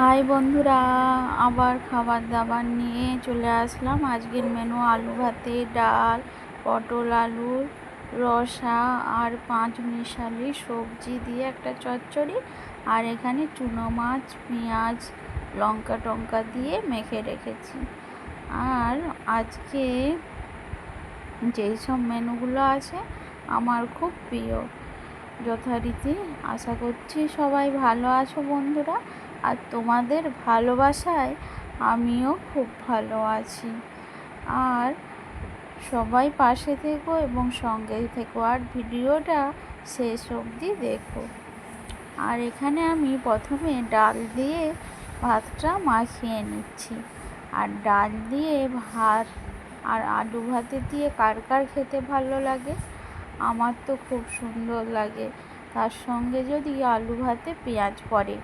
High বন্ধুরা, আবার খাবার দাবার নিয়ে চলে আসলাম। আজকের মেনু আলু ভাতে, ডাল, পটল আলুর রসা আর পাঁচ মিশালি সবজি দিয়ে একটা চচ্চড়ি। আর এখানে চুনো মাছ, পেঁয়াজ, লঙ্কা টঙ্কা দিয়ে মেখে রেখেছি। আর আজকে যেই সব মেনুগুলো আছে, আমার খুব প্রিয়। যথারীতি আশা করছি সবাই ভালো আছো বন্ধুরা। আর তোমাদের ভালোবাসায় আমিও খুব ভালো আছি। আর সবাই পাশে থেকো এবং সঙ্গে থেকো। আর ভিডিওটা শেষ অবধি দেখো। আর এখানে আমি প্রথমে ডাল দিয়ে ভাতটা মাখিয়ে নিচ্ছি। আর ডাল দিয়ে ভাত আর আলু ভাতে দিয়ে কার কার খেতে ভালো লাগে? আমার তো খুব সুন্দর লাগে। তার সঙ্গে যদি আলু ভাতে পেঁয়াজ পড়ে।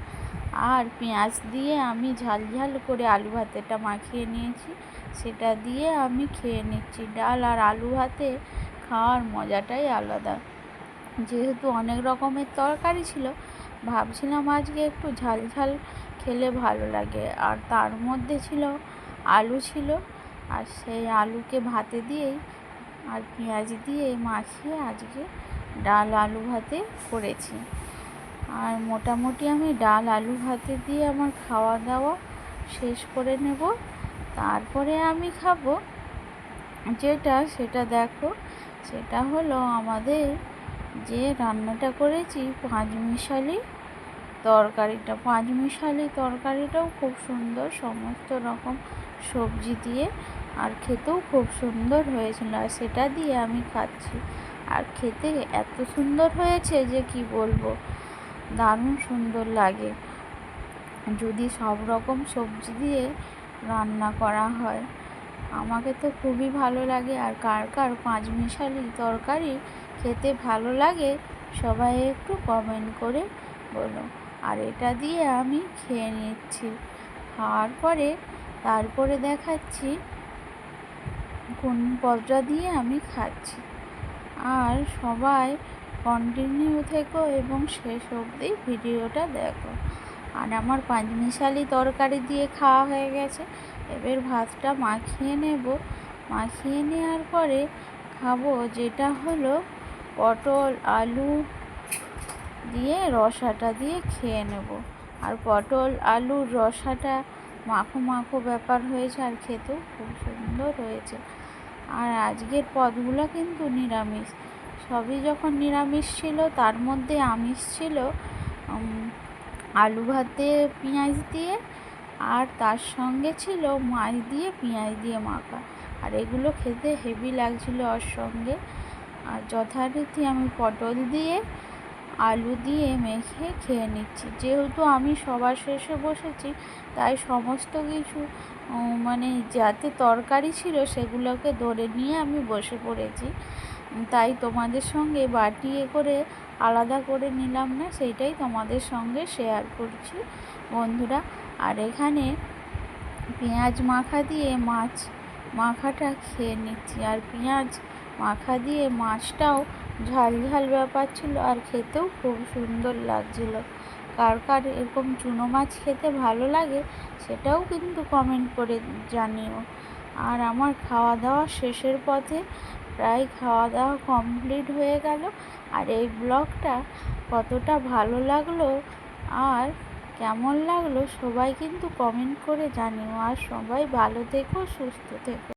আর পেঁয়াজ দিয়ে আমি ঝাল ঝাল করে আলু ভাতেটা মাখিয়ে নিয়েছি। সেটা দিয়ে আমি খেয়ে নিচ্ছি ডাল আর আলু ভাতে খাওয়ার মজাটাই আলাদা। যেহেতু অনেক রকমের তরকারি ছিল, ভাবছিলাম আজকে একটু ঝাল ঝাল খেলে ভালো লাগে। আর তার মধ্যে ছিল আলু ছিল, আর সেই আলুকে ভাতে দিয়েই আর পেঁয়াজ দিয়ে মাখিয়ে আজকে ডাল আলু ভাতে করেছি। আর মোটামুটি আমি ডাল, আলু ভাতে দিয়ে আমার খাওয়া দাওয়া শেষ করে নেব। তারপরে আমি খাব যেটা, সেটা দেখো। সেটা হলো আমাদের যে রান্নাটা করেছি, পাঁচমিশালি তরকারিটা। পাঁচমিশালি তরকারিটাও খুব সুন্দর, সমস্ত রকম সবজি দিয়ে আর খেতেও খুব সুন্দর হয়েছিল। আর সেটা দিয়ে আমি খাচ্ছি। আর খেতে এত সুন্দর হয়েছে যে কি বলব? দারুণ সুন্দর লাগে। যদি সব রকম সবজি দিয়ে রান্না করা হয়, আমাকে তো খুবই ভালো লাগে। আর কার কার পাঁচমিশালি তরকারি খেতে ভালো লাগে, সবাই একটু কমেন্ট করে বলো। আর এটা দিয়ে আমি খেয়ে নিচ্ছি। খাওয়ার পরে তারপরে দেখাচ্ছি কোন পদটা দিয়ে আমি খাচ্ছি। আর সবাই কন্টিনিউ থেকো এবং শেষ অবধি ভিডিওটা দেখো। আর আমার পাঁচমিশালি তরকারি দিয়ে খাওয়া হয়ে গেছে। এবার ভাতটা মাখিয়ে নেব। মাখিয়ে নেওয়ার পরে খাব যেটা হলো পটল, আলু দিয়ে রসাটা দিয়ে খেয়ে নেব। আর পটল, আলুর রসাটা মাখো মাখো ব্যাপার হয়েছে আর খেতেও খুব সুন্দর হয়েছে। আর আজকের পদগুলো কিন্তু নিরামিষ। সবই যখন নিরামিষ ছিল, তার মধ্যে আমিষ ছিল আলু ভাতে পেঁয়াজ দিয়ে, আর তার সঙ্গে ছিল মাছ দিয়ে পেঁয়াজ দিয়ে মাখা। আর এগুলো খেতে হেভি লাগছিল ওর সঙ্গে। আর যথারীতি আমি পটল দিয়ে, আলু দিয়ে মেখে খেয়ে নিচ্ছি। যেহেতু আমি সবার শেষে বসেছি, তাই সমস্ত কিছু মানে যাতে তরকারি ছিল সেগুলোকে ধরে নিয়ে আমি বসে পড়েছি। তাই তোমাদের সঙ্গে বাটিয়ে করে আলাদা করে নিলাম না, সেইটাই তোমাদের সঙ্গে শেয়ার করছি। বন্ধুরা, আর এখানে পেঁয়াজ মাখা দিয়ে মাছ, মাখাটা খেয়ে নিচ্ছি। আর পেঁয়াজ মাখা দিয়ে মাছটাও ঝাল ঝাল ব্যাপার ছিল আর খেতেও খুব সুন্দর লাগছিল। কার কার এরকম চুনো মাছ খেতে ভালো লাগে সেটাও কিন্তু কমেন্ট করে জানিও। আর আমার খাওয়া দাওয়া শেষের পথে প্রায় খাওয়া দাওয়া কমপ্লিট হয়ে গেল। আর এই ব্লগটা কতটা ভালো লাগল আর কেমন লাগল সবাই কিন্তু কমেন্ট করে জানিও। আর সবাই ভালো থেকো, সুস্থ থেকো।